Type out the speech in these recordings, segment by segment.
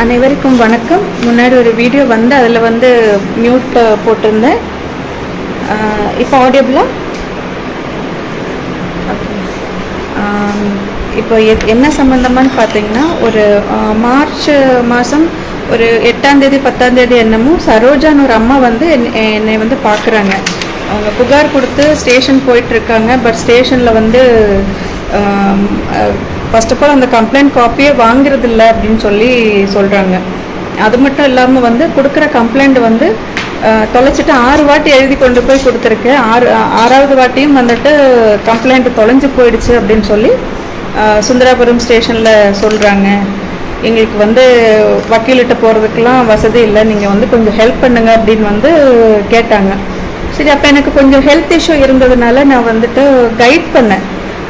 அனைவருக்கும் வணக்கம். முன்னாடி ஒரு வீடியோ வந்து அதில் வந்து மியூட் போட்டிருந்தேன். இப்போ ஆடியபிளா இப்போ எ- என்ன சம்மந்தமான்னு பார்த்தீங்கன்னா ஒரு மார்ச் மாதம் ஒரு எட்டாந்தேதி பத்தாந்தேதி என்னமோ சரோஜான்னு ஒரு அம்மா வந்து என்னை- என்னை வந்து பார்க்குறாங்க அவங்க புகார் கொடுத்து ஸ்டேஷன் போயிட்டுருக்காங்க பட் ஸ்டேஷனில் வந்து ஃபர்ஸ்ட் ஆஃப் ஆல் அந்த கம்ப்ளைண்ட் காப்பியே வாங்குறதில்ல அப்படின்னு சொல்லி சொல்கிறாங்க அது மட்டும் இல்லாமல் வந்து கொடுக்குற கம்ப்ளைண்ட் வந்து தொலைச்சிட்டு ஆறு வாட்டி எழுதி கொண்டு போய் கொடுத்துருக்கேன் ஆறு ஆறாவது வாட்டியும் வந்துட்டு கம்ப்ளைண்ட் தொலைஞ்சு போயிடுச்சு அப்படின்னு சொல்லி சுந்தராபுரம் ஸ்டேஷனில் சொல்கிறாங்க எங்களுக்கு வந்து வக்கீல்கிட்ட போகிறதுக்கெலாம் வசதி இல்லை. நீங்கள் வந்து கொஞ்சம் ஹெல்ப் பண்ணுங்க அப்படின்னு வந்து கேட்டாங்க. சரி அப்போ எனக்கு கொஞ்சம் ஹெல்த் இஷ்யூ இருந்ததுனால நான் வந்துட்டு கைட் பண்ணேன்.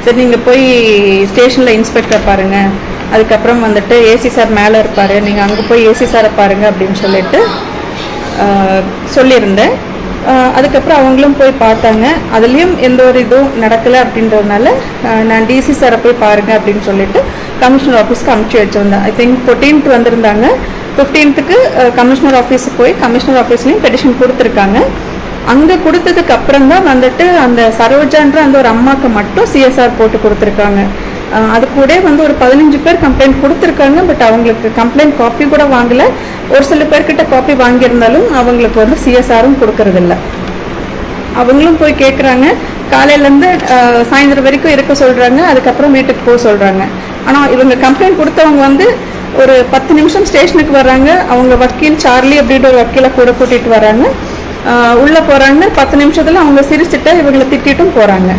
சரி நீங்கள் போய் ஸ்டேஷனில் இன்ஸ்பெக்டரை பாருங்கள் அதுக்கப்புறம் வந்துட்டு ஏசி சார் மேலே இருப்பார். நீங்கள் அங்கே போய் ஏசி சாரை பாருங்கள் அப்படின்னு சொல்லிட்டு சொல்லியிருந்தேன். அதுக்கப்புறம் அவங்களும் போய் பார்த்தாங்க. அதுலேயும் எந்த ஒரு இதுவும் நடக்கலை அப்படின்றதுனால நான் டிசி சாரை போய் பாருங்கள் அப்படின்னு சொல்லிட்டு கமிஷனர் ஆஃபீஸ்க்கு அனுப்பிச்சி வச்சுருந்தேன். ஐ திங்க் ஃபோர்டீன்த் வந்திருந்தாங்க. ஃபிஃப்டீன்த்துக்கு கமிஷனர் ஆஃபீஸுக்கு போய் கமிஷனர் ஆஃபீஸ்லேயும் பெட்டிஷன் கொடுத்துருக்காங்க. அங்கே கொடுத்ததுக்கு அப்புறம் தான் வந்துட்டு அந்த சரோஜான்ற அந்த ஒரு அம்மாவுக்கு மட்டும் சிஎஸ்ஆர் போட்டு கொடுத்துருக்காங்க. அது கூட வந்து ஒரு பதினஞ்சு பேர் கம்ப்ளைண்ட் கொடுத்துருக்காங்க பட் அவங்களுக்கு கம்ப்ளைண்ட் காப்பி கூட வாங்கலை. ஒரு சில பேர்கிட்ட காப்பி வாங்கியிருந்தாலும் அவங்களுக்கு வந்து சிஎஸ்ஆரும் கொடுக்கறதில்ல. அவங்களும் போய் கேட்குறாங்க காலையிலேருந்து சாயந்தரம் வரைக்கும் இருக்க சொல்கிறாங்க அதுக்கப்புறம் வீட்டுக்கு போக சொல்கிறாங்க ஆனால் இவங்க கம்ப்ளைண்ட் கொடுத்தவங்க வந்து ஒரு பத்து நிமிஷம் ஸ்டேஷனுக்கு வர்றாங்க. அவங்க வக்கீல் சார்லி அப்படின்ற ஒரு வக்கீலை கூட கூட்டிகிட்டு வராங்க. உள்ளே போகிறாங்க பத்து நிமிஷத்தில் அவங்க சிரிச்சுட்டு இவங்களை திட்டிட்டும் போகிறாங்க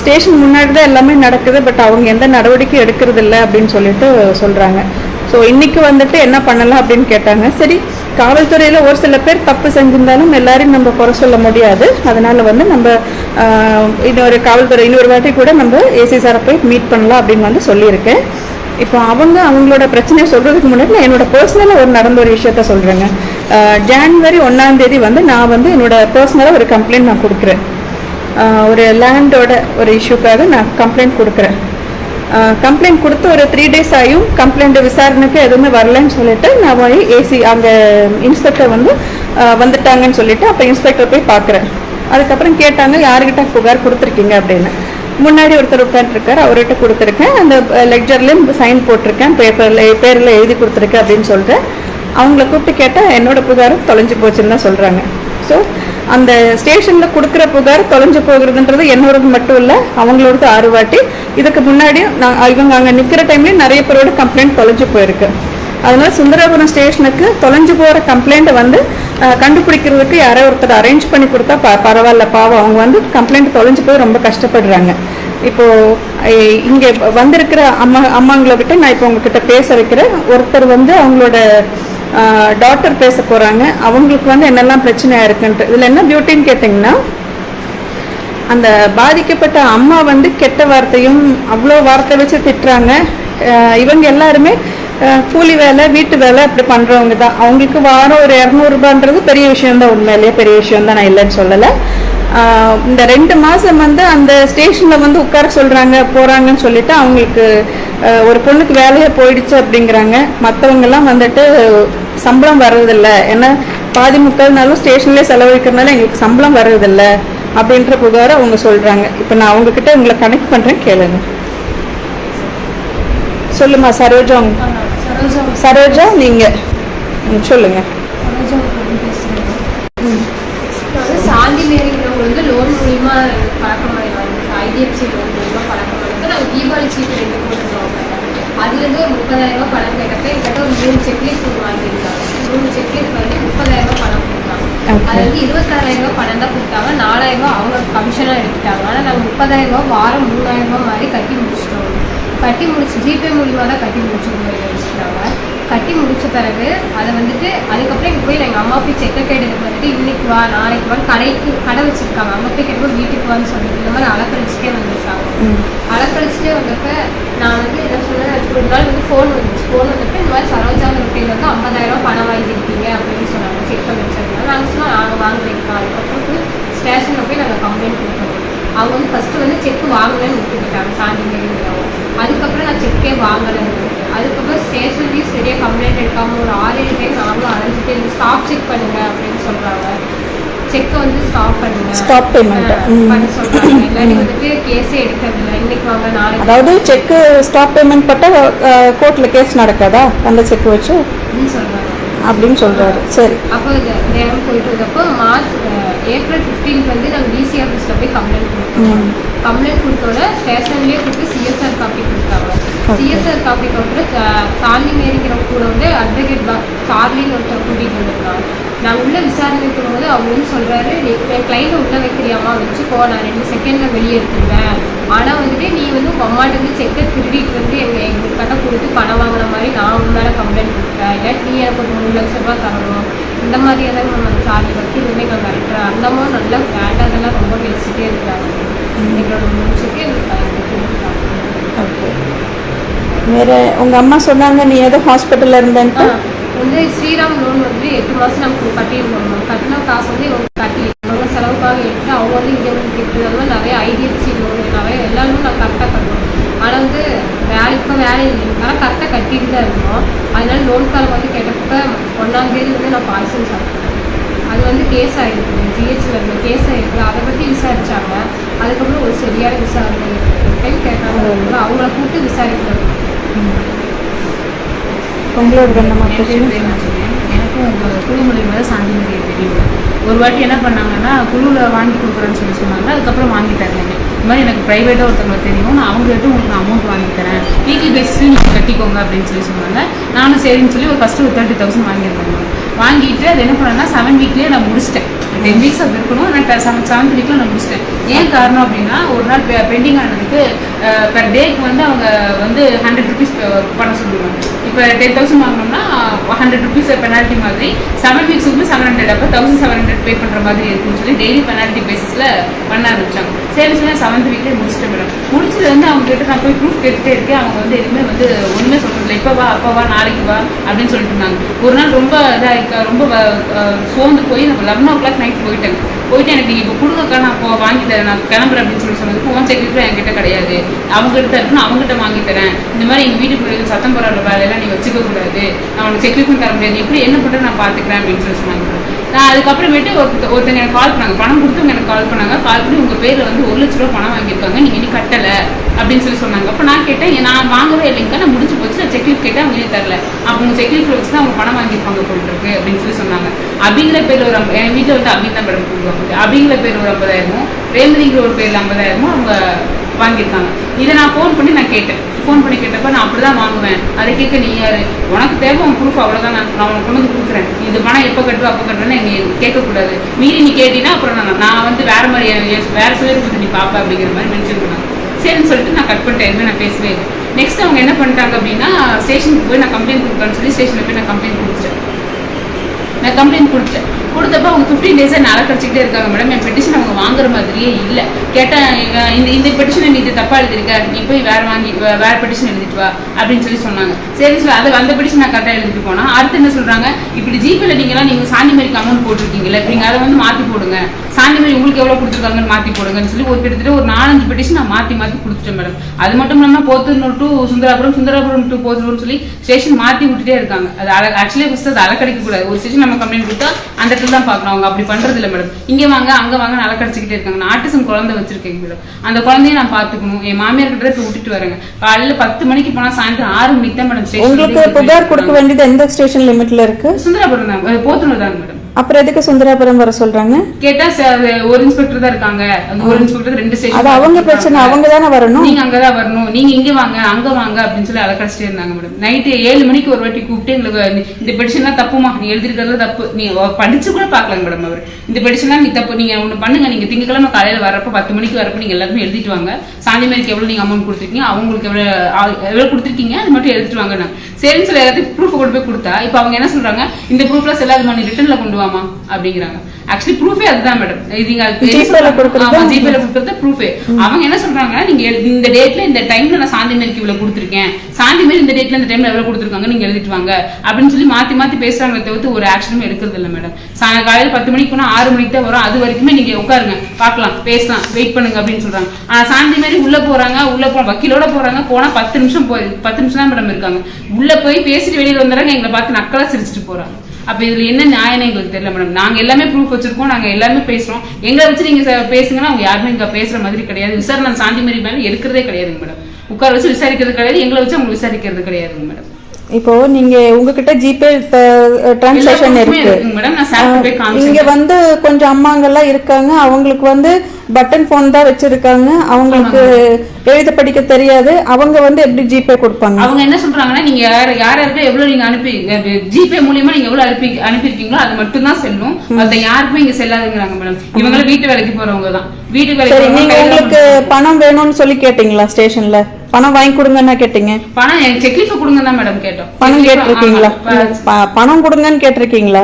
ஸ்டேஷன் முன்னாடி தான் எல்லாமே நடக்குது பட் அவங்க எந்த நடவடிக்கையும் எடுக்கிறது இல்லை அப்படின்னு சொல்லிட்டு சொல்கிறாங்க ஸோ இன்றைக்கி வந்துட்டு என்ன பண்ணலாம் அப்படின்னு கேட்டாங்க. சரி காவல்துறையில் ஒரு சில பேர் தப்பு செஞ்சிருந்தாலும் எல்லாரையும் நம்ம குறை சொல்ல முடியாது. அதனால் வந்து நம்ம இன்னொரு காவல்துறை இன்னொரு வாட்டி கூட நம்ம ஏசி சாரை போய் மீட் பண்ணலாம் அப்படின்னு வந்து சொல்லியிருக்கேன். இப்போ அவங்க அவங்களோட பிரச்சனையை சொல்கிறதுக்கு முன்னாடி நான் என்னோட பர்சனலாக ஒரு நடந்த ஒரு விஷயத்த சொல்கிறேங்க ஜான்வரி ஒன்றாம் தேதி வந்து நான் வந்து என்னோட பர்சனலாக ஒரு கம்ப்ளைண்ட் நான் கொடுக்குறேன். ஒரு லேண்டோட ஒரு இஷ்யூக்காக நான் கம்ப்ளைண்ட் கொடுக்குறேன். கம்ப்ளைண்ட் கொடுத்து ஒரு த்ரீ டேஸ் ஆகியும் கம்ப்ளைண்ட் விசாரணைக்கு எதுவுமே வரலன்னு சொல்லிட்டு நான் போய் ஏசி அங்கே இன்ஸ்பெக்டர் வந்து வந்துட்டாங்கன்னு சொல்லிட்டு அப்போ இன்ஸ்பெக்டர் போய் பார்க்குறேன் அதுக்கப்புறம் கேட்டாங்க யாருக்கிட்ட புகார் கொடுத்துருக்கீங்க? அப்படின்னு. முன்னாடி ஒருத்தர் உட்காந்துருக்காரு அவர்கிட்ட கொடுத்துருக்கேன். அந்த லெக்சர்லேயும் சைன் போட்டிருக்கேன் பேப்பரில் பேரில் எழுதி கொடுத்துருக்கேன் அப்படின்னு சொல்லிட்டு. அவங்கள கூப்பிட்டு கேட்டால் என்னோடய புகாரும் தொலைஞ்சு போச்சுன்னு தான் சொல்கிறாங்க ஸோ அந்த ஸ்டேஷனில் கொடுக்குற புகார் தொலைஞ்சு போகிறதுன்றது என்னோடது மட்டும் இல்லை அவங்களோடது ஆறு வாட்டி. இதுக்கு முன்னாடி நான் இவங்க அங்கே நிற்கிற டைம்லேயும் நிறைய பேரோட கம்ப்ளைண்ட் தொலைஞ்சு போயிருக்கு. அதனால் சுந்தரபுரம் ஸ்டேஷனுக்கு தொலைஞ்சு போகிற கம்ப்ளைண்ட்டை வந்து கண்டுபிடிக்கிறதுக்கு யாரோ ஒருத்தர் அரேஞ்ச் பண்ணி கொடுத்தா ப பரவாயில்ல பாவம். அவங்க வந்து கம்ப்ளைண்ட் தொலைஞ்சு போய் ரொம்ப கஷ்டப்படுறாங்க. இப்போது இங்கே வந்திருக்கிற அம்மா அம்மாங்களை விட்டு நான் இப்போ உங்ககிட்ட பேச வைக்கிறேன். ஒருத்தர் வந்து அவங்களோட டாக்டர் பேச போகிறாங்க அவங்களுக்கு வந்து என்னெல்லாம் பிரச்சனையாக இருக்குன்ட்டு. இதில் என்ன பியூட்டின்னு கேட்டிங்கன்னா அந்த பாதிக்கப்பட்ட அம்மா வந்து கெட்ட வார்த்தையும் அவ்வளோ வார்த்தை வச்சு திட்டுறாங்க. இவங்க எல்லாருமே கூலி வேலை வீட்டு வேலை அப்படி பண்ணுறவங்க தான். அவங்களுக்கு வாரம் ஒரு இரநூறுபான்றது பெரிய விஷயம்தான். உண்மையிலேயே பெரிய விஷயம் தான் நான் இல்லைன்னு சொல்லலை. இந்த ரெண்டு மாதம் வந்து அந்த ஸ்டேஷனில் வந்து உட்கார சொல்கிறாங்க போகிறாங்கன்னு சொல்லிட்டு அவங்களுக்கு ஒரு பொண்ணுக்கு வேலையே போயிடுச்சு அப்படிங்கிறாங்க. மற்றவங்கெல்லாம் வந்துட்டு சம்பளம் வர்றதில்ல. ஏன்னா பாதி முக்கால் நாளும் ஸ்டேஷன்லேயே செலவழிக்கிறதுனால எங்களுக்கு சம்பளம் வர்றதில்ல அப்படின்ற புகாரை அவங்க சொல்கிறாங்க இப்போ நான் அவங்கக்கிட்ட உங்களை கனெக்ட் பண்ணுறேன் கேளுங்க. சொல்லுமா சரோஜா. சரோஜா நீங்கள் சொல்லுங்கள் சாந்தி மேரிங்கிறவங்க வந்து லோன் மூலியமா பழக்கமாயிடுவாங்க ஐடிஎஃப்சி லோன் மூலியமா பழக்கமாயிருக்கு நாங்கள் தீபாவளி சீட்டு ரெண்டு போட்டுருவோம் அதுலேருந்து ஒரு முப்பதாயிரம் ரூபாய் பணம் கேட்டப்ப எங்கிட்ட ஒரு மூணு செக்லீஃப் மூணு செக்லீஃப் வந்து முப்பதாயிரம் ரூபாய் பணம் கொடுத்தாங்க. அது வந்து இருபத்தாறாயிரம் ரூபாய் பணம் தான் கொடுத்தாங்க. நாலாயிரம் ரூபாய் அவங்க கமிஷனாக எடுத்துட்டாங்க. ஆனால் நாங்கள் முப்பதாயிரம் ரூபாய் வாரம் மூணாயிரம் ரூபாய் மாதிரி கட்டி முடிச்சிட்டோம். கட்டி முடிச்சு ஜிபே மூலியமாக தான் கட்டி முடிச்சிருக்கோம் கட்டி முடிச்ச பிறகு அதை வந்துட்டு அதுக்கப்புறம் இங்கே போய் எங்கள் அம்மா போய் செக்க கேட்டதுக்கு வந்துட்டு இன்னைக்கு வா நாளைக்கு வா கடைக்கு கடை வச்சிருக்காங்க. அங்கே போய் கேட்டபோது வீட்டுக்கு வான்னு சொல்லிட்டு இந்த மாதிரி அலக்கழிச்சிட்டே வந்திருக்காங்க. அலக்கழிச்சிட்டே வந்தப்ப நான் வந்து என்ன சொன்னேன் ஒரு நாள் வந்து ஃபோன் வந்துச்சு. ஃபோன் வந்துட்டு இந்த மாதிரி சரோஜாங்க ரொட்டியில் வந்து ஐம்பதாயிரம் பணம் வாங்கியிருக்கீங்க அப்படின்னு சொன்னாங்க. செக் பண்ணி வச்சிருந்தாங்க நாங்கள் சொன்னோம் நாங்கள் வாங்குறீங்களா அதுக்கப்புறம் போய் ஸ்டேஷனில் போய் நாங்கள் கம்ப்ளைண்ட் கொடுக்கணும் அவங்க வந்து ஃபஸ்ட்டு வந்து செக் வாங்கலன்னு விட்டுக்கிட்டாங்க. சாந்தி மேரிங்கிறவங்க அதுக்கப்புறம் நான் செக்கே வாங்கலைன்னு அதுக்கப்புறம் ஸ்டேஷன்லேயும் சரியாக கம்ப்ளைண்ட் கொடுக்காம ஒரு ஆறு ஏழு டைம் நாங்களும் அலைஞ்சிட்டு ஸ்டாப் செக் பண்ணுங்க அப்படின்னு சொல்றாங்க. செக்கை வந்து ஸ்டாப் பண்ணுங்க. ஆ, ம். பண்ண சொல்றாங்க. இல்லாட்டி வந்துட்டு கேஸே எடுக்கிறதில்ல. இன்னைக்கு வாங்க நாளைக்கு அதாவது செக்கு ஸ்டாப் பேமெண்ட் பட்டா கோர்ட்டில் கேஸ் நடக்காதா? அந்த செக் வச்சு? சொல்றாங்க. அப்படின்னு சொல்கிறாரு சரி. அப்போ நேரம் போயிட்டு இருக்கப்போ மார்ச் ஏப்ரல் ஃபிஃப்டீன்த் வந்து நாங்கள் டிசி ஆஃபீஸில் போய் கம்ப்ளைண்ட் கொடுத்தோம். கம்ப்ளைண்ட் கொடுத்தோட ஸ்டேஷன்லேயே கொடுத்து சிஎஸ்ஆர் காப்பி கொடுத்தாங்க சிஎஸ்ஆர் காப்பி கொடுத்து சார்லி மேரிங்கிற கூட வந்து அட்வொகேட் சார்லின்னு ஒருத்தர் கூட்டிகிட்டு வந்திருக்காங்க. நான் உள்ளே விசாரணைக்கும் போது அவர் வந்து சொல்கிறாரு நீ என் கிளைண்ட் உள்ளே வைக்கிறியாமா வச்சுக்கோ நான் ரெண்டு செகண்டில் வெளியே எடுத்துருவேன். ஆனால் வந்துட்டு நீ வந்து உங்கள் அம்மாட்ட வந்து செக்கை திருடிட்டு வந்து எங்கள் எங்கள் கடை கொடுத்து பணம் வாங்கின மாதிரி நான் உன் மேலே கம்ப்ளைண்ட் கொடுத்தேன் இல்லை நீ எனக்கு ஒரு மூணு லட்ச ரூபாய் தரணும். இந்த மாதிரியெல்லாம் நம்ம சார்ஜ் பற்றி வந்து நான் கரெக்டாக அந்த அம்மா நல்லா கிராண்டாக இதெல்லாம் ரொம்ப பேசிகிட்டே இருக்கிறாங்க. எங்களோட முடிச்சுட்டு வேறு உங்கள் அம்மா சொன்னாங்க நீ ஏதோ ஹாஸ்பிட்டலில் இருந்தேன்ட்டு? வந்து ஸ்ரீராம் லோன் வந்து எட்டு மாதம் நமக்கு கட்டியிருந்தோம் கட்டின காசு வந்து இவங்க கட்டி செலவுக்காக எடுத்து அவங்க வந்து இங்கே வந்து கேட்டது நிறைய ஐடிஎஃப்சி லோன் நிறைய எல்லா லோனும் நான் கரெக்டாக கட்டணும் ஆனால் வந்து வேலை இப்போ வேலை இல்லைனால கரெக்டாக கட்டிட்டு தான் இருந்தோம். அதனால லோன் வந்து கேட்டப்ப ஒன்றாந்தேதி வந்து நான் பாய்சன் சாப்பிட்டேன். அது வந்து கேஸ் ஆகிருக்கு ஜிஹெச்சில் இருந்த கேஸ் ஆகிருக்கு அதை பற்றி விசாரிச்சாங்க. அதுக்கப்புறம் ஒரு சரியான விசாரணை டைம் கேட்டாங்க அவங்கள கூப்பிட்டு விசாரிக்கணும் உங்களோட பிரேமாச்சலம். எனக்கும் உங்கள் குழு மூலியமாக சாந்தி மரியை தெரியும் ஒரு வாட்டி என்ன பண்ணாங்கன்னா குழுவில் வாங்கி கொடுக்குறேன்னு சொல்லி சொன்னாங்க. அதுக்கப்புறம் வாங்கி தரலைங்க இந்த மாதிரி எனக்கு ப்ரைவேட்டாக ஒருத்தவங்க தெரியும் நான் அவங்ககிட்ட உங்களுக்கு அமௌண்ட் வாங்கி தரேன். வீக்லி பேசிஸில் நீங்கள் கட்டிக்கோங்க அப்படின்னு சொல்லி சொன்னாங்க. நானும் சரின்னு சொல்லி ஒரு ஃபஸ்ட்டு ஒரு தேர்ட்டி தௌசண்ட் வாங்கியிருந்தேன். வாங்கிட்டு அது என்ன பண்ணேன்னா செவன் வீக்லேயே நான் முடிச்சிட்டேன். டென் வீக்ஸ் அப்படி இருக்கணும். ஆனால் செவன் செவன்த் வீக்கில் நான் முடிச்சிட்டேன். ஏன் காரணம் அப்படின்னா ஒரு நாள் பெண்டிங் ஆனதுக்கு பெர் டேக்கு வந்து அவங்க வந்து ஹண்ட்ரட் ருபீஸ் பண்ண சொல்லுவாங்க. இப்போ டென் தௌசண்ட் வாங்கினோம்னா ஹண்ட்ரட் ருபீஸ் பெனால்ட்டி மாதிரி செவன் வீக்ஸுக்கு செவன் ஹண்ட்ரட் அப்போ தௌசண்ட் செவன் ஹண்ட்ரட் பே பண்ணுற மாதிரி இருக்குன்னு சொல்லி டெய்லி பெனால்ட்டி பேசிஸில் பண்ண ஆரம்பிச்சாங்க. சேவிங்ஸ்லாம் செவன்த் வீக்லேயே முடிச்சுட்டு மேடம் முடிச்சது வந்து அவங்க கிட்ட நான் போய் ப்ரூஃப் கேட்டுட்டே இருக்கேன். அவங்க வந்து எதுவுமே வந்து ஒன்றுமே சொல்கிறதில்ல இப்போ வா அப்போ வா நாளைக்கு வா அப்படின்னு சொல்லிட்டு இருந்தாங்க. ஒரு நாள் ரொம்ப இதாக ரொம்ப வ- சோர்ந்து போய் நம்ம லெவன் ஓ கிளாக் நைட் போயிட்டேன். போயிட்டு எனக்கு இப்போ கொடுங்கக்கா நான் இப்போ வாங்கி தரேன். நான் கிளம்புறேன் அப்படின்னு சொல்லி சொன்னதுக்கு உன் செக்யூரிட்டி என்கிட்ட கிடையாது. அவங்க கிட்ட இருக்குன்னு அவங்ககிட்ட வாங்கி தரேன். இந்த மாதிரி எங்கள் வீட்டுக்குள்ள சத்தம் போடுற வேலையெல்லாம் நீ வச்சுக்க கூடாது. நான் உனக்கு செக்யூரிட்டி தர முடியாது. எப்படி என்ன பண்ணுறது நான் பார்த்துக்கிறேன் அப்படின்னு சொல்லி சொன்னாங்க. நான் அதுக்கப்புறமேட்டு ஒருத்த ஒருத்தங்க எனக்கு கால் பண்ணாங்க. பணம் கொடுத்தவங்க எனக்கு கால் பண்ணாங்க. கால் பண்ணி உங்கள் பேரில் வந்து ஒரு லட்ச ரூபா பணம் வாங்கியிருக்காங்க. நீங்கள் இனி கட்டலை. அப்படின்னு சொல்லி சொன்னாங்க. அப்போ நான் கேட்டேன் நான் வாங்கவே இல்லைங்க நான் முடிச்சு போச்சு நான் செக்யூரிட்டி கேட்டேன் அவங்களே தரல. அப்போ உங்கள் செக்யூரிட்டி வச்சு தான் அவங்க பணம் வாங்கியிருப்பாங்க போட்டுருக்கு அப்படின்னு சொல்லி சொன்னாங்க. அப்படிங்கிற பேர் ஒரு என் வீட்டில் வந்து அபி தான் மேடம் கொடுக்குவாங்க அப்படிங்கிற பேர் ஒரு ஐம்பதாயிரமும் ரேமதிங்கிற ஒரு பேரில் ஐம்பதாயிரமும் அவங்க வாங்கியிருக்காங்க. இதை நான் ஃபோன் பண்ணி நான் கேட்டேன். ஃபோன் பண்ணி கேட்டப்ப நான் அப்படி தான் வாங்குவேன். அதை கேட்க நீ யார்? உனக்கு தேவை உன் ப்ரூஃப் அவ்வளோதான் நான் நான் உனக்கு கொண்டு வந்து கொடுக்குறேன். இது பணம் எப்போ கட்டுவா அப்போ கட்டுறேன்னு எங்கள் கேட்கக்கூடாது. மீறி நீ கேட்டீங்கன்னா அப்புறம் நான் நான் வந்து வேறு மாதிரி வேறு என் வேற நீ பார்ப்பேன் அப்படிங்கிற மாதிரி மென்ஷன் பண்ணாங்க. சரின்னு சொல்லிட்டு நான் கட் பண்ணிட்டேன். எதுவுமே நான் பேசவே இல்லை. நெக்ஸ்ட் அவங்க என்ன பண்ணிட்டாங்க அப்படின்னா ஸ்டேஷனுக்கு போய் நான் கம்ப்ளைண்ட் கொடுக்குறேன்னு சொல்லி ஸ்டேஷனில் போய் நான் கம்ப்ளைண்ட் கொடுத்துட்டேன். நான் கம்ப்ளைண்ட் கொடுத்தேன். கொடுத்தப்ப அவங்க ஃபிஃப்டீன் டேஸாக நலை கிடச்சிக்கிட்டே இருக்காங்க மேடம் என் பெட்டிஷன் அவங்க வாங்குற மாதிரியே இல்லை. கேட்டேன் இந்த இந்த பெட்டிஷனை நீ இது தப்பாக எழுதிருக்க. நீ போய் வேறு வாங்கி வேறு பெட்டிஷன் எழுதிட்டு வா அப்படின்னு சொல்லி சொன்னாங்க. சரி சொல்லி அதை அந்த பெட்டிஷன் நான் கரெக்டாக எழுதிட்டு போனால் அடுத்து என்ன சொல்கிறாங்க இப்படி ஜிபேல நீங்களாம் நீங்கள் சாந்தி மாரிக்கு அமௌண்ட் போட்டிருக்கீங்கல்ல இப்ப நீங்கள் அதை வந்து மாற்றி போடுங்க. சாந்தி மாதிரி உங்களுக்கு எவ்வளோ கொடுத்துருக்காங்கன்னு மாற்றி போடுங்கன்னு சொல்லி ஒரு கிட்டத்தட்ட ஒரு நாலஞ்சு பெட்டிஷன் நான் மாற்றி மாற்றி கொடுத்துட்டேன் மேடம் அது மட்டும் இல்லாமல் போத்தூர் டு சுந்தராபுரம் சுந்தராபுரம் டு போத்தூர்னு சொல்லி ஸ்டேஷன் மாற்றி விட்டுட்டே இருக்காங்க. அது ஆக்சுவலி ஃபஸ்ட் அது அலக்கடிக்கக்கூடாது ஒரு ஸ்டேஷன் நம்ம கம்ப்ளைண்ட் கொடுத்தா அந்த இடத்துல தான் பார்க்கணும். அவங்க அப்படி பண்றது இல்லை மேடம் இங்கே வாங்க அங்கே வாங்க நல்லா கடிச்சிக்கிட்டே இருக்காங்க. நான் ஆட்டிசம் குழந்தை வச்சிருக்கேன் மேடம் அந்த குழந்தைய நான் பார்த்துக்கணும். என் மாமியார் கிட்ட போய் விட்டுட்டு வரேங்க. காலையில் பத்து மணிக்கு போனால் சாயந்தரம் ஆறு மணிக்கு தான் மேடம் உங்களுக்கு புகார் கொடுக்க வேண்டியது எந்த ஸ்டேஷன் லிமிட்ல இருக்கு? சுந்தராபுரம் தான். போத்தூர் தான் மேடம் அப்புறம் எதுக்கு சுந்தராபுரம் வர சொல்றாங்க? கேட்டா ஒரு இன்ஸ்பெக்டர் தான் இருக்காங்க. அந்த ஒரு இன்ஸ்பெக்டர் ரெண்டு அது ஸ்டேஷன் அவங்க பிரச்சனை அவங்க தானே வரணும்? நீங்க அங்கதான் வரணும். நீங்க இங்க வாங்க அங்க வாங்க அப்படின்னு சொல்லி அலக்கடிச்சிட்டே இருந்தாங்க மேடம் நைட்டு ஏழு மணிக்கு ஒரு வாட்டி கூப்பிட்டு எங்களுக்கு இந்த- இந்த பெடிஷன் தப்புமா நீ எழுதிருக்கிறதுல தப்பு. நீ படிச்சு கூட பார்க்கலாங்க மேடம் அவர். இந்த பெடிஷன் நீ தப்பு. நீங்க ஒண்ணு பண்ணுங்க. நீங்க திங்கக்கிழமை காலையில வரப்ப பத்து மணிக்கு வரப்ப நீங்க எல்லாருமே எழுதிட்டு வாங்க. சாந்தி மேரிக்கு எவ்வளவு நீங்க அமௌண்ட் கொடுத்துருக்கீங்க? அவங்களுக்கு எவ்வளவு எவ்வளவு கொடுத்துருக்கீங்க? அது மட்டும் எழுதிட்டு வாங்க சரின்னு சொல்லி எல்லாத்தையும் ப்ரூஃப் கொண்டு போய் கொடுத்தா இப்போ அவங்க என்ன சொல்றாங்க? இந்த ப்ரூஃப்லாம் செல்லாதுமா? நீ ரிட்டர்ன்ல கொண்டு பண்ணுவாமா அப்படிங்கிறாங்க. ஆக்சுவலி ப்ரூஃபே அதுதான் மேடம் நீங்க அது என்ன Gmail ல சொல்றாங்க? கொடுக்கறது? ப்ரூஃபே அவங்க என்ன சொல்றாங்கன்னா நீங்க இந்த டேட்ல இந்த டைம்ல நான் சாந்தி மேரிக்கு இவ்வளவு கொடுத்துருக்கேன். சாந்தி மேரி இந்த டேட்ல இந்த டைம்ல எவ்வளவு கொடுத்துருக்காங்க நீங்க எழுதிட்டு வாங்க. அப்படின்னு சொல்லி மாத்தி மாத்தி பேசுறாங்களே தவிர்த்து ஒரு ஆக்ஷனும் எடுக்கிறது இல்ல மேடம் காலையில பத்து மணிக்கு போனா ஆறு மணிக்கு தான் வரும். அது வரைக்குமே நீங்க உட்காருங்க. பார்க்கலாம். பேசலாம். வெயிட் பண்ணுங்க அப்படின்னு சொல்றாங்க. ஆனா சாந்தி மேரி உள்ள போறாங்க உள்ள போ வக்கீலோட போறாங்க. போனா பத்து நிமிஷம் போய் பத்து நிமிஷம் தான் மேடம் இருக்காங்க. உள்ள போய் பேசிட்டு வெளியில வந்துடுறாங்க. எங்களை பார்த்து நக்கலா சிரிச்சிட்டு போறாங்க. அப்ப இதுல என்ன நியாயம் எங்களுக்கு தெரியல மேடம் நாங்க எல்லாமே ப்ரூஃப் வச்சிருக்கோம் நாங்க எல்லாமே பேசுறோம். எங்களை வச்சு நீங்க பேசுங்கன்னா அவங்க யாருமே இங்க பேசுற மாதிரி கிடையாது. விசாரணை சாந்தி மாதிரி மேல எடுக்கிறதே கிடையாதுங்க மேடம் உட்கார வச்சு விசாரிக்கிறது கிடையாது எங்களை வச்சு அவங்க விசாரிக்கிறது கிடையாதுங்க மேடம் இப்போ நீங்க உங்ககிட்ட ஜிபே டிரான்சாக்ஷன் இருக்கு. இங்க வந்து கொஞ்சம் அம்மாங்கெல்லாம் இருக்காங்க. அவங்களுக்கு வந்து பட்டன் ஃபோன் தான் வச்சிருக்காங்க. அவங்களுக்கு எழுத படிக்க தெரியாது. அவங்க வந்து எப்படி ஜிபே கொடுப்பாங்க? அவங்க என்ன சொல்றாங்கன்னா நீங்க யார் யார் யாருக்கு எவ்வளவு நீங்க அனுப்பி ஜிபே மூலியமா நீங்க எவ்வளவு அனுப்பி அனுப்பியிருக்கீங்களோ அது மட்டும் தான் செல்லும். மத்த யாருக்குமே இங்க செல்லாதுங்கிறாங்க மேடம் இவங்களும் வீட்டு வேலைக்கு போறவங்க தான். வீட்டு வேலைக்கு நீங்க உங்களுக்கு பணம் வேணும்னு சொல்லி கேட்டீங்களா ஸ்டேஷன்ல? பணம் வாங்கி கொடுங்கன்னா கேட்டீங்க? பணம் செக்லீஃப் கொடுங்க தான் மேடம் கேட்டோம். பணம் கேட்டிருக்கீங்களா? பணம் கொடுங்கன்னு கேட்டிருக்கீங்களா?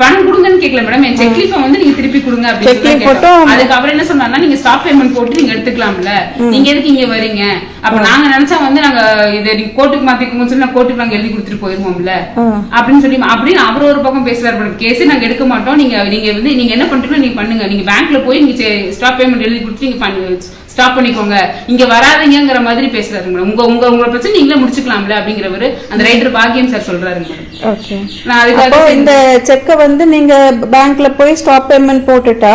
பணம் கொடுங்கன்னு கேட்கல மேடம் என் செக் லீஃப் வந்து நீங்க திருப்பி கொடுங்க அப்படின்னு. மட்டும் அதுக்கு அவர் என்ன சொன்னார்னா நீங்க ஸ்டாப் பேமெண்ட் போட்டு நீங்க எடுத்துக்கலாம்ல. நீங்க எதுக்கு இங்க வரீங்க? அப்ப நாங்க நினைச்சா வந்து நாங்க இதை நீங்க கோர்ட்டுக்கு மாத்திக்கோங்கன்னு சொல்லி நான் கோர்ட்டுக்கு நாங்க எழுதி கொடுத்துட்டு போயிருவோம்ல. அப்படின்னு சொல்லி அப்படின்னு அவர் ஒரு பக்கம் பேசுறாரு மேடம் கேஸே நாங்க எடுக்க மாட்டோம். நீங்க நீங்க வந்து நீங்க என்ன பண்றீங்களோ நீங்க பண்ணுங்க. நீங்க பேங்க்ல போய் நீங்க ஸ்டாப் பேமெண்ட் எழுதி கொடுத்து நீங்க பண்ணு ஸ்டாப் பண்ணிக்கோங்க. இங்க வராதீங்கங்கிற மாதிரி பேசுறாரு மேடம். உங்க உங்க உங்களோட பிரச்சனை நீங்களே முடிச்சுக்கலாம்ல அப்படிங்கிறவரு அந்த ரைட்டர் பாக்கியம் சார் சொல்றாரு மேடம். ஓகே நான் அதுக்காக இந்த செக்கை வந்து நீங்க பேங்க்ல போய் ஸ்டாப் பேமெண்ட் போட்டுட்டா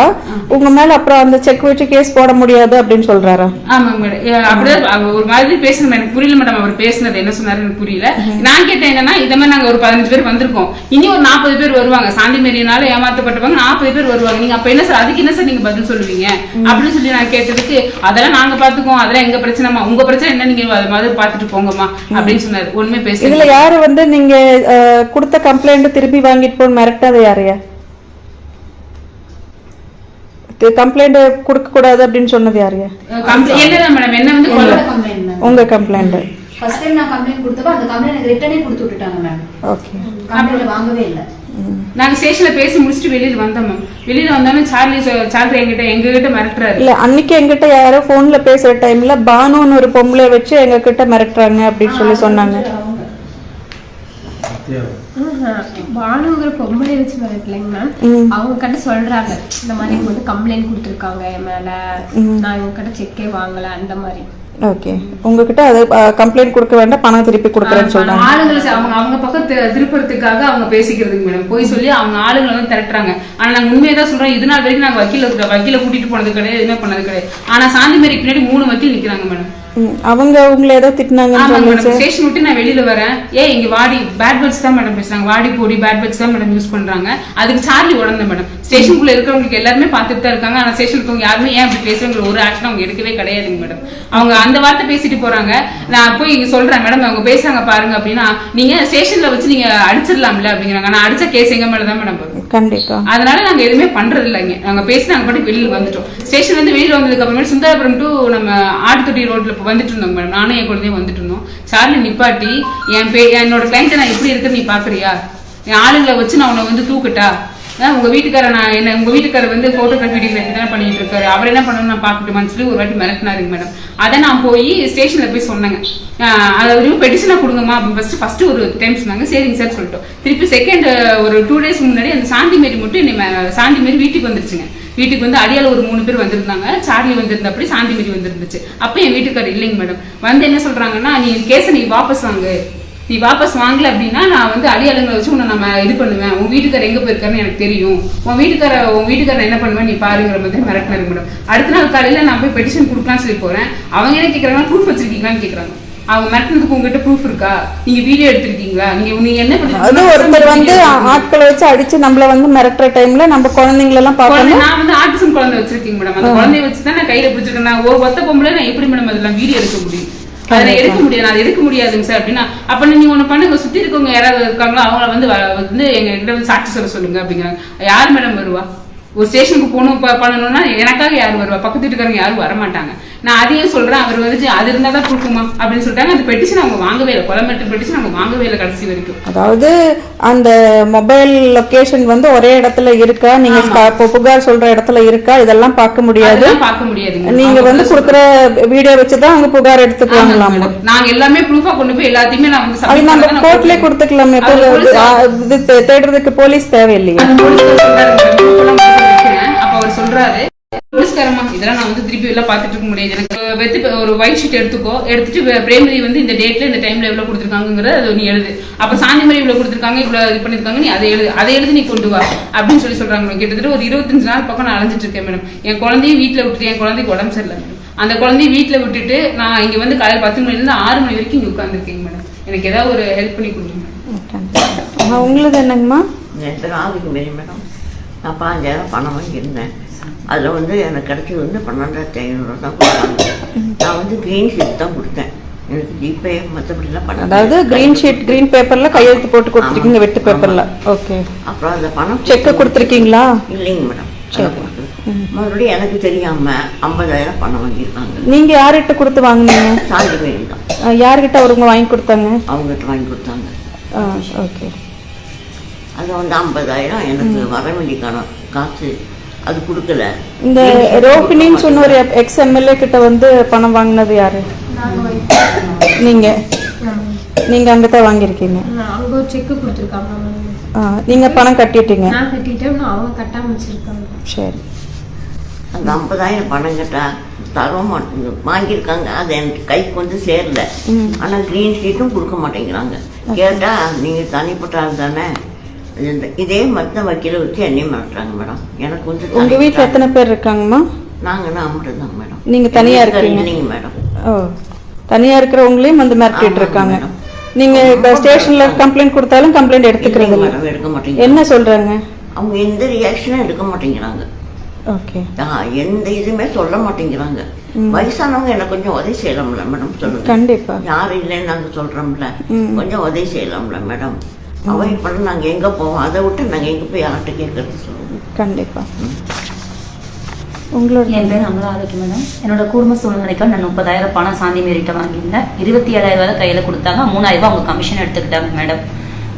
உங்க மேல அப்புறம் அந்த செக் வச்சு கேஸ் போட முடியாது அப்படின்னு சொல்றாரா? ஆமாங்க மேடம். அவ ஒரு மாதிரி பேசணும் எனக்கு புரியல மேடம் அவர் பேசுனது என்ன சொன்னாரு எனக்கு புரியல. நான் கேட்டேன் என்னன்னா இந்த மாதிரி நாங்க ஒரு பதினஞ்சு பேர் வந்திருக்கோம். இனி ஒரு நாற்பது பேர் வருவாங்க. சாந்தி மேரியனால ஏமாத்தப்பட்டவங்க நாற்பது பேர் வருவாங்க. நீங்க அப்ப என்ன சார் அதுக்கு என்ன சார் நீங்க பதில் சொல்லுவீங்க? அப்படின்னு சொல்லி நான் கேட்டதுக்கு அதெல்லாம் நாங்க பாத்துக்குவோம். அதெல்லாம் எங்க பிரச்சனைமா உங்க பிரச்சனை என்ன? நீங்க அது மாதிரி பாத்துட்டு போங்கம்மா. அப்படின்னு சொன்னாரு. ஒண்ணுமே பேசல. இதுல யாரு வந்து நீங்க கொடுத்த கம்ப்ளைண்ட் திருப்பி வாங்கிட்டு போய் மிரட்டாத யாரையா கம்ப்ளைண்ட் கொடுக்க கூடாது அப்படின்னு சொன்னது யாரையா என்னதான் மேடம் என்ன வந்து உங்க கம்ப்ளைண்ட் ஃபர்ஸ்ட் டைம் நான் கம்ப்ளைண்ட் கொடுத்தப்ப அந்த கம்ப்ளைண்ட் எனக்கு ரிட்டனே கொடுத்து விட்டுட்டாங்க மேம் ஓகே கம்ப்ளைண்ட் வாங்கவே இல்லை. நாங்க ஸ்டேஷன்ல பேசி முடிச்சுட்டு வெளியில வந்தோம் மேம் வெளியில வந்தோன்னே சார்லி சார்லி எங்கிட்ட எங்க கிட்ட மிரட்டுறாரு. இல்ல அன்னைக்கு எங்கிட்ட யாரோ போன்ல பேசுற டைம்ல பானுன்னு ஒரு பொம்பளை வச்சு எங்க கிட்ட மிரட்டுறாங்க அப்படின்னு சொல்லி சொன்னாங்க. பானுங்கிற பொம்பளை வச்சு மிரட்டலைங்க மேம். அவங்க கிட்ட சொல்றாங்க இந்த மாதிரி இவங்க வந்து கம்ப்ளைண்ட் கொடுத்துருக்காங்க என் மேல. நான் இவங்க கிட்ட செக்கே வாங்கல அந்த மாதிரி. ஓகே உங்ககிட்ட அது கம்ப்ளைண்ட் கொடுக்க வேண்டாம் பணம் திருப்பி கொடுக்குறேன்னு சொல்றாங்க. ஆளுங்களை அவங்க அவங்க பக்கம் திருப்புறதுக்காக அவங்க பேசிக்கிறதுக்கு மேடம் போய் சொல்லி அவங்க ஆளுங்களை வந்து திரட்டுறாங்க. ஆனா நாங்க உண்மையை தான் சொல்றோம். இது நாள் வரைக்கும் நாங்க வக்கீல வக்கீல கூட்டிட்டு போனது கிடையாது எதுவுமே பண்ணது கிடையாது. ஆனா சாந்தி மேரி பின்னாடி மூணு வக்கீல் நிக்கிறாங்க மேடம் அவங்க உங்களை ஏதோ மேடம் ஸ்டேஷன் விட்டு நான் வெளியில வரேன். ஏ இங்க வாடி பேட் பேட்ஸ் தான் மேடம் பேசுறாங்க. வாடி போடி பேட் பேட்ஸ் தான் மேடம் யூஸ் பண்றாங்க. அதுக்கு சார்லி உடனே மேடம் ஸ்டேஷனுக்குள்ள இருக்கிறவங்களுக்கு எல்லாருமே பார்த்துட்டு தான் இருக்காங்க. ஆனா ஸ்டேஷன் இருக்கவங்க யாருமே ஏன் அப்படி பேசுறாங்க ஒரு ஆக்ஷன் அவங்க எடுக்கவே கிடையாதுங்க மேடம் அவங்க அந்த வார்த்தை பேசிட்டு போறாங்க. நான் போய் இங்க சொல்றேன் மேடம் அவங்க பேசுறாங்க பாருங்க அப்படின்னா நீங்க ஸ்டேஷன்ல வச்சு நீங்க அடிச்சிடலாம்ல அப்படிங்கிறாங்க. நான் அடிச்ச கேஸ் எங்க மேல தான் மேடம் வரும். கண்டிப்பா. அதனால நாங்க எதுவுமே பண்றது இல்லைங்க நாங்க பேசி நாங்க பாட்டுக்கு வெளியில வந்துட்டோம். ஸ்டேஷன்ல இருந்து வெளியில வந்ததுக்கு அப்புறமேட்டு சுந்தரபுரம் டு நம்ம ஆட்டுத்தொட்டி ரோட்ல வந்துட்டு இருந்தோம் மேடம். நானும் என் குழந்தையும் வந்துட்டு இருந்தோம். சார்லி நிப்பாட்டி என் பே என்னோட கிளைண்ட்டை நான் எப்படி இருக்குன்னு நீ பாக்குறியா? என் ஆளுங்களை வச்சு நான் உன்னை வந்து தூக்கட்டா? ஆ, உங்க வீட்டுக்காரர் நான் என்ன உங்க வீட்டுக்காரர் வந்து போட்டோகிராஃபி டிகிரி தானே பண்ணிட்டு இருக்காரு. அவர் என்ன பண்ணணும் நான் பாக்கட்டுமான்னு சொல்லி ஒரு வாட்டி மிரட்டினாருங்க மேடம் அதை நான் போய் ஸ்டேஷன்ல போய் சொன்னேங்க. ஆஹ் அது பெட்டிஷனா கொடுங்கம்மா. அப்படின்னு ஃபர்ஸ்ட் ஃபர்ஸ்ட் ஒரு டைம் சொன்னாங்க. சரிங்க சார் சொல்லிட்டோம். திருப்பி செகண்ட் ஒரு டூ டேஸ் முன்னாடி அந்த சாந்தி மாரி மட்டும் என்னை சாந்தி மாரி வீட்டுக்கு வந்துருச்சுங்க. வீட்டுக்கு வந்து அடியால் ஒரு மூணு பேர் வந்திருந்தாங்க. சார்லி வந்திருந்த அப்படி சாந்தி மாரி வந்திருந்துச்சு. அப்போ என் வீட்டுக்காரர் இல்லைங்க மேடம் வந்து என்ன சொல்கிறாங்கன்னா நீ கேஸை நீ வாபஸ் வாங்கு. நீ வாபஸ் வாங்கல அப்படின்னா நான் வந்து அடியாளுங்களை வச்சு உன்னை நம்ம இது பண்ணுவேன். உன் வீட்டுக்காரர் எங்க போயிருக்காருன்னு எனக்கு தெரியும். உன் வீட்டுக்கார உன் வீட்டுக்காரர் என்ன பண்ணுவேன் நீ பாருங்கிற மாதிரி மிரட்டினாரு மேடம். அடுத்த நாள் காலையில நான் போய் பெட்டிஷன் கொடுக்கலாம்னு சொல்லி போறேன். அவங்க என்ன கேக்குறாங்க ப்ரூஃப் வச்சிருக்கீங்களான்னு கேக்குறாங்க. அவங்க மிரட்டினதுக்கு உங்ககிட்ட ப்ரூஃப் இருக்கா? நீங்க வீடியோ எடுத்திருக்கீங்களா? நீங்க நீங்க என்ன அது ஒருத்தர் வந்து? ஆட்களை வச்சு அடிச்சு நம்மள வந்து மிரட்டுற டைம்ல நம்ம குழந்தைங்களெல்லாம் குழந்தை- பார்க்கணும். நான் வந்து ஆட்டிசம் குழந்தை வச்சிருக்கீங்க மேடம். அந்த குழந்தைய வச்சு தான் நான் கையில பிடிச்சிருக்கேன். நான் ஒரு ஒத்த பொம்பளை நான் எப்படி மேடம் அதெல்லாம் வீடியோ எடுக்க முடியும்? அதுல எடுக்க முடியாது நான் எடுக்க முடியாதுங்க சார் அப்படின்னா அப்ப நீங்க ஒண்ணு பண்ணுங்க சுத்தி இருக்கவங்க யாராவது இருக்காங்களோ அவங்கள வந்து வந்து எங்க கிட்ட வந்து சாட்சி சொல்ல சொல்லுங்க அப்படிங்கிறாங்க. யார் மேடம் வருவா? ஒரு ஸ்டேஷனுக்கு போகணும் பண்ணணும்னா எனக்காக யார் வருவா? பக்கத்து வீட்டுக்காரங்க யாரும் வர மாட்டாங்க நான் அதையும் சொல்றேன் அவர் வந்துட்டு அது இருந்தா தான் ப்ரூஃபுமா அப்படின்னு சொல்லிட்டாங்க. அந்த பெட்டிஷன் அவங்க வாங்கவே இல்லை. கொலமெட்டர் பெட்டிஷன் அவங்க வாங்கவே இல்லை கடைசி வரைக்கும். அதாவது அந்த மொபைல் லொகேஷன் வந்து ஒரே இடத்துல இருக்கா? நீங்க புகார் சொல்ற இடத்துல இருக்கா? இதெல்லாம் பார்க்க முடியாது. பார்க்க முடியாதுங்க நீங்க வந்து கொடுக்குற வீடியோ வச்சுதான் அவங்க புகார் எடுத்துக்குவாங்களாம் மேடம். நாங்க எல்லாமே ப்ரூஃபா கொண்டு போய் எல்லாத்தையுமே நான் வந்து அது நம்ம கொடுத்துக்கலாமே. தே- தேடுறதுக்கு போலீஸ் தேவையில்லையா. அப்ப அவர் சொல்றாரு போலீஸ்காரமா இதெல்லாம் நான் வந்து திருப்பி எல்லாம் பார்த்துட்டு இருக்க முடியாது. எனக்கு வெத்து ஒரு ஒயிட் ஷீட் எடுத்துக்கோ. எடுத்துட்டு பிரேமதி வந்து இந்த டேட்ல இந்த டைம்ல எவ்வளவு கொடுத்துருக்காங்கிறத அது நீ எழுது. அப்ப சாந்திமரி இவ்வளவு கொடுத்துருக்காங்க இவ்வளவு இது பண்ணிருக்காங்க நீ அதை எழுது. அதை எழுதி நீ கொண்டு வா அப்படின்னு சொல்லி சொல்றாங்க. மேடம். கிட்டத்தட்ட ஒரு இருபத்தஞ்சு நாள் பக்கம் நான் அலைஞ்சிட்டு இருக்கேன் மேடம் என் குழந்தையும் வீட்டுல விட்டுட்டு என் குழந்தைக்கு உடம்பு சரியில்லை அந்த குழந்தைய வீட்டுல விட்டுட்டு நான் இங்க வந்து காலையில் பத்து மணில இருந்து ஆறு மணி வரைக்கும் இங்க உட்காந்துருக்கேங்க மேடம் எனக்கு ஏதாவது ஒரு ஹெல்ப் பண்ணி கொடுங்க உங்களுது என்னங்கம்மா? ஆதிக்கு மேரி மேடம் நான் பாஞ்சாயிரம் பணம் வாங்கியிருந்தேன். அதில் வந்து எனக்கு கிடைச்சது வந்து பன்னெண்டாயிரத்தி ஐநூறு தான் கொடுத்தாங்க. நான் வந்து க்ரீன் ஷீட் தான் கொடுத்தேன். எனக்கு ஜிபே மற்றபடிலாம் பண்ண அதாவது கிரீன் ஷீட் கிரீன் பேப்பர்ல கையெழுத்து போட்டு கொடுத்துருக்கீங்க வெட்டு பேப்பர்ல ஓகே அப்புறம் அந்த பணம் செக்கை கொடுத்துருக்கீங்களா? இல்லைங்க மேடம். மறுபடியும் எனக்கு தெரியாமல் ஐம்பதாயிரம் பணம் வாங்கியிருக்காங்க. நீங்க யார்கிட்ட கொடுத்து வாங்குனீங்க? சாந்தி மேரி தான். யார்கிட்ட அவருங்க வாங்கி கொடுத்தாங்க? அவங்ககிட்ட வாங்கி கொடுத்தாங்க. ஓகே அது வந்து ஐம்பதாயிரம் எனக்கு வர வேண்டியக்கான காசு அது கொடுக்கல. இந்த ரோஹிணின்னு சொன்ன ஒரு எக்ஸ் எம்எல்ஏ கிட்ட வந்து பணம் வாங்கினது யாரு? நீங்க நீங்க. அங்கதான் வாங்கியிருக்கீங்க. அங்க ஒரு செக் கொடுத்துருக்காங்க நீங்க பணம் கட்டிட்டீங்க. நான் கட்டிட்டேன் அவங்க கட்டாம வச்சிருக்காங்க சரி. அந்த ஐம்பதாயிரம் பணம் கேட்டால் தர மாட்டேங்க. வாங்கியிருக்காங்க. அது எனக்கு கைக்கு வந்து சேரல. ஆனால் க்ரீன் ஷீட்டும் கொடுக்க மாட்டேங்கிறாங்க. கேட்டால் நீங்கள் தனிப்பட்ட ஆள் தானே. இதே மாதிரி தான் வக்கீல வச்சு என்னையும் மிரட்டுறாங்க மேடம். எனக்கு வந்து உங்க வீட்ல எத்தனை பேர் இருக்காங்கம்மா? நாங்கள் மட்டும் தாங்க மேடம். நீங்க தனியா இருக்கீங்க. இல்லைங்க மேடம். ஓ தனியா இருக்கிறவங்களையும் வந்து மிரட்டிட்டு இருக்காங்க. நீங்க இப்ப ஸ்டேஷன்ல கம்ப்ளைண்ட் கொடுத்தாலும் கம்ப்ளைண்ட் எடுத்துக்கிறது இல்ல. மேடம் எடுக்க மாட்டேங்கிறாங்க. என்ன சொல்றாங்க? அவங்க எந்த ரியாக்ஷனும் எடுக்க மாட்டேங்கிறாங்க. ஓகே. ஆ, எந்த இதுவுமே சொல்ல மாட்டேங்கிறாங்க. வயசானவங்க எனக்கு கொஞ்சம் உதவி செய்யலாம்ல மேடம் சொல்லுங்க. கண்டிப்பா. யாரும் இல்லைன்னு நாங்கள் சொல்கிறோம்ல ம். கொஞ்சம் உதவி செய்யலாம்ல மேடம். அவாய்ட் பண்ண நாங்கள் எங்கே போவோம்? அதை விட்டு நாங்கள் எங்கே போய் யார்கிட்ட கேட்கறது சொல்லுவோம். கண்டிப்பா. உங்களோட என் பேர் அமலா ஆரோக்கியம் மேடம். என்னோட குடும்ப சூழ்நிலைக்கு நான் முப்பதாயிரம் பணம் சாந்தி மேரிட்ட வாங்கியிருந்தேன். இருபத்தி ஏழாயிரம் ரூபாய் கையில் கொடுத்தாங்க. மூணாயிரம் ரூபாய் அவங்க கமிஷன் எடுத்துக்கிட்டாங்க மேடம்.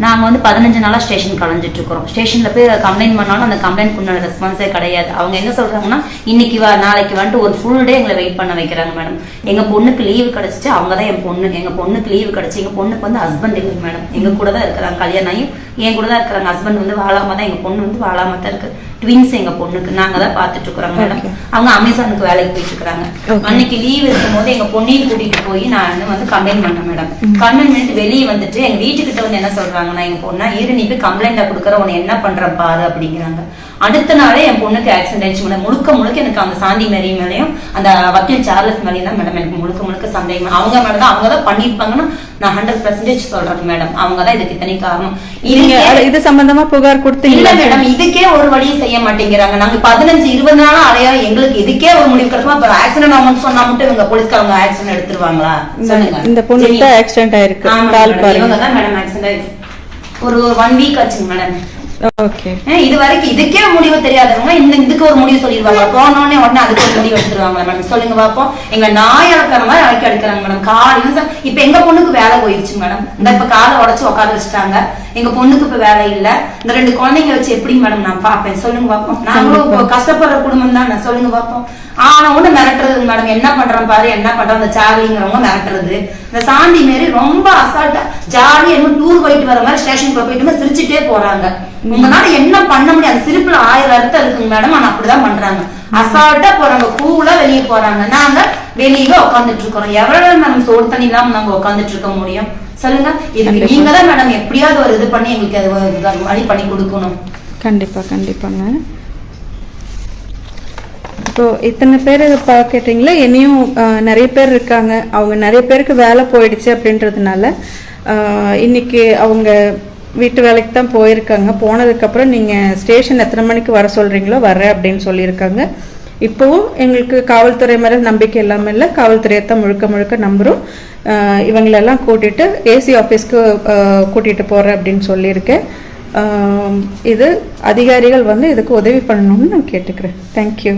நாங்கள் வந்து பதினஞ்சு நாளாக ஸ்டேஷன் கலைஞ்சிட்டு இருக்கிறோம் ஸ்டேஷனில் போய் கம்ப்ளைண்ட் பண்ணாலும் அந்த கம்ப்ளைண்ட் உண்டான ரெஸ்பான்ஸே கிடையாது. அவங்க என்ன சொல்கிறாங்கன்னா இன்னைக்கு வா நாளைக்கு வந்துட்டு ஒரு ஃபுல் டே எங்களை வெயிட் பண்ண வைக்கிறாங்க மேடம் எங்கள் பொண்ணுக்கு லீவு கிடச்சிச்சு அவங்க தான் என் பொண்ணு. எங்கள் பொண்ணுக்கு லீவு கிடச்சி எங்கள் பொண்ணுக்கு வந்து ஹஸ்பண்ட் இல்லை மேடம் எங்கள் கூட தான் இருக்கிறாங்க கல்யாணம் ஆகி என் கூட தான் இருக்கிறாங்க. ஹஸ்பண்ட் வந்து வாழாம தான் எங்கள் பொண்ணு வந்து வாழாம தான் இருக்கு. ட்வின்ஸ் எங்கள் பொண்ணுக்கு நாங்கள் தான் பார்த்துட்டு இருக்கிறோம் மேடம் அவங்க அமேசானுக்கு வேலைக்கு போயிட்டு இருக்கிறாங்க அன்னைக்கு லீவ் இருக்கும்போது எங்க பொண்ணையும் கூட்டிட்டு போய் நான் வந்து கம்ப்ளைண்ட் பண்ணேன் மேடம் கம்ப்ளைண்ட் பண்ணிட்டு வெளியே வந்துட்டு எங்க வீட்டுக்கிட்ட வந்து என்ன சொல்றாங்கன்னா எங்க பொண்ணா? இரு நீ போய் கம்ப்ளைண்டா கொடுக்குற உன்னை என்ன பண்ற பாரு அப்படிங்கிறாங்க. அடுத்த நாளே என் பொண்ணுக்கு ஆக்சிடென்ட் ஆயிடுச்சு மேடம். முழுக்க முழுக்க எனக்கு அந்த சாந்தி மேரி மேலேயும் அந்த வக்கீல் சார்லஸ் மேலேயும் தான் மேடம் எனக்கு முழுக்க முழுக்க சந்தேகம் அவங்க மேடம் தான் அவங்க தான் பண்ணியிருப்பாங்கன்னு நான் ஹண்ட்ரட் பர்சன்டேஜ் சொல்றேன் மேடம். அவங்க தான் இதுக்கு இத்தனை காரணம். அது- இது சம்பந்தமா புகார் இல்ல கொடுத்தீங்களா மேடம் இதுக்கே ஒரு வழியை செய்ய மாட்டேங்கிறாங்க. நாங்க பதினஞ்சு இருபது நாளா அலையா எங்களுக்கு இதுக்கே ஒரு முடிவு கிடைக்குமா. இப்ப ஆக்சிடென்ட் ஆகும்னு சொன்னா மட்டும் இவங்க போலீஸ்காரங்க ஆக்சிடென்ட் எடுத்துருவாங்களா? சொல்லுங்க. இந்த சரி. ஆக்சிடென்ட் ஆயிருக்கு. இவங்க தான் மேடம் ஆக்சிடென்ட் ஒரு ஒன் வீக் ஆச்சுங்க மேடம் இது வரைக்கும் இதுக்கே முடிவு தெரியாதவங்க இந்த இதுக்கு ஒரு முடிவு சொல்லிடுவாங்க. போனோடனே உடனே அதுக்கு ஒரு முடிவு எடுத்துருவாங்க மேடம் சொல்லுங்க பாப்போம். எங்க நாய் அளக்கிற மாதிரி அழைக்க எடுக்கிறாங்க மேடம் காலையில இப்ப எங்க பொண்ணுக்கு வேலை போயிடுச்சு மேடம் இந்த இப்ப காலை உடைச்சு உட்கார வச்சுட்டாங்க. எங்க பொண்ணுக்கு இப்ப வேலை இல்ல. இந்த ரெண்டு குழந்தைங்க வச்சு எப்படி மேடம் நான் பாப்பேன் சொல்லுங்க பாப்போம். நாங்களும் கஷ்டப்படுற குடும்பம் தான் சொல்லுங்க பாப்போம். ஆனா ஒண்ணு மிரட்டுறது மேடம் என்ன பண்றோம் பாரு என்ன பண்றோம் அந்த சார்லிங்கிறவங்க மிரட்டுறது. இந்த சாந்தி மாரி ரொம்ப அசால்ட்டா ஜாலியா என்ன டூர் போயிட்டு வர மாதிரி ஸ்டேஷனுக்கு போயிட்டு சிரிச்சுட்டே போறாங்க. உங்களால என்ன பண்ண முடியும்? அந்த சிரிப்புல ஆயிரம் அர்த்தம் இருக்குங்க மேடம் ஆனா அப்படிதான் பண்றாங்க. அசால்ட்டா போறாங்க கூலா வெளியே போறாங்க. நாங்க வெளியே உட்காந்துட்டு இருக்கிறோம். எவ்வளவு மேடம் சோறு தண்ணி இல்லாம நாங்க உட்காந்துட்டு இருக்க முடியும்? சொல்லுங்க. இதுக்கு நீங்க தான் மேடம் எப்படியாவது ஒரு இது பண்ணி எங்களுக்கு அது வழி பண்ணி கொடுக்கணும். கண்டிப்பா கண்டிப்பாங்க. ஸோ இத்தனை பேர் பார்த்துட்டிங்களா இனியும் நிறைய பேர் இருக்காங்க. அவங்க நிறைய பேருக்கு வேலை போயிடுச்சு அப்படின்றதுனால இன்னைக்கு அவங்க வீட்டு வேலைக்கு தான் போயிருக்காங்க. போனதுக்கப்புறம் நீங்கள் ஸ்டேஷன் எத்தனை மணிக்கு வர சொல்கிறீங்களோ வரேன் அப்படின்னு சொல்லியிருக்காங்க. இப்போவும் எங்களுக்கு காவல்துறை மேலே நம்பிக்கை இல்லாமல் இல்லை. காவல்துறையை தான் முழுக்க முழுக்க நம்புகிறோம் இவங்களெல்லாம் கூட்டிகிட்டு ஏசி ஆஃபீஸ்க்கு கூட்டிகிட்டு போகிறேன் அப்படின்னு சொல்லியிருக்கேன். இது அதிகாரிகள் வந்து இதுக்கு உதவி பண்ணணும்னு நான் கேட்டுக்கிறேன். தேங்க்யூ